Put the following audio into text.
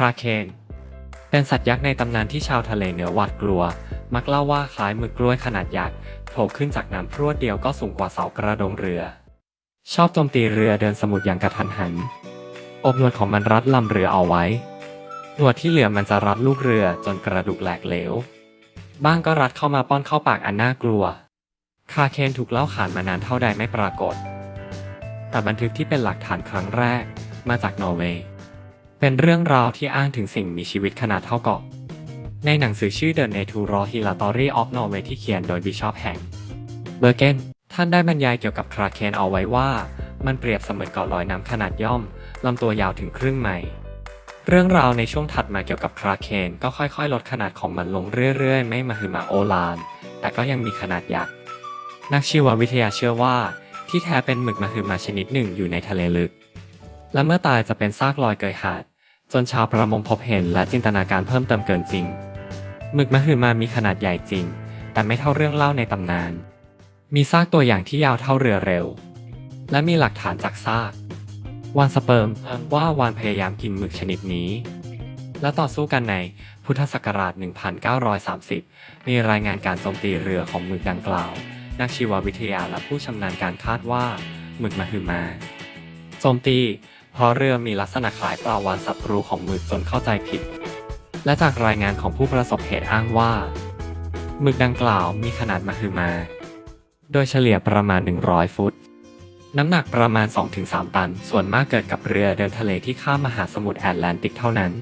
ราเคน เป็นสัตว์ยักษ์ในตำนานที่ชาวทะเลเหนือหวาดกลัว มักเล่าว่าคล้ายมือกล้วยขนาดยักษ์โผล่ขึ้นจากน้ำพรวดเดียวก็สูงกว่าเสากระดงเรือ ชอบโจมตีเรือเดินสมุทรอย่างกระทันหัน อบนวดของมันรัดลำเรือเอาไว้ หนวดที่เหลือมันจะรัดลูกเรือจนกระดูกแหลกเหลว บ้างก็รัดเข้ามาป้อนเข้าปากอันน่ากลัว คาเคนถูกเล่าขานมานานเท่าใดไม่ปรากฏ แต่บันทึกที่เป็นหลักฐานครั้งแรกมาจากนอร์เวย์ เป็นเรื่องราวที่อ้างถึงสิ่งมีชีวิตขนาดเท่าเกาะ ในหนังสือชื่อ The Naturalhilatory of Norway ที่เขียนโดยบิชอปแห่งเบอร์เกนท่านได้บรรยายเกี่ยวกับคราเคนเอาไว้ว่า มันเปรียบเสมือนเกาะลอยน้ำขนาดย่อมลำตัวยาวถึงครึ่งไมล์เรื่องราวในช่วงถัดมาเกี่ยวกับคราเคนก็ค่อยๆ ลดขนาดของมันลงเรื่อยๆ ไม่มาหือมาโอลาน แต่ก็ยังมีขนาดยักษ์นักชีววิทยาเชื่อว่า ที่แท้เป็นหมึกมาหือมาชนิดหนึ่งอยู่ในทะเลลึก และเมื่อตายจะเป็นซากลอยเกยหาด จนชาวประมงพบเห็นและจินตนาการเพิ่มเติมเกินจริงหมึกมะฮือมามีขนาดใหญ่จริง แต่ไม่เท่าเรื่องเล่าในตำนาน มีซากตัวอย่างที่ยาวเท่าเรือเร็ว และมีหลักฐานจากซากวานสเปิร์มว่าวานพยายามกินหมึกชนิดนี้ และต่อสู้กันในพุทธศักราช 1930 มีรายงานการโจมตีเรือของหมึกดังกล่าว นักชีววิทยาและผู้ชำนาญการคาดว่าหมึกมะฮือมาโจมตี เพราะเรือมีลักษณะคล้ายปลาวานศัตรูของหมึกจนเข้าใจผิด และจากรายงานของผู้ประสบเหตุอ้างว่าหมึกดังกล่าวมีขนาดมหึมา โดยเฉลี่ยประมาณ 100 ฟุต น้ำหนักประมาณ 2-3 ตัน ส่วนมากเกิดกับเรือเดินทะเลที่ข้ามมหาสมุทรแอตแลนติกเท่านั้น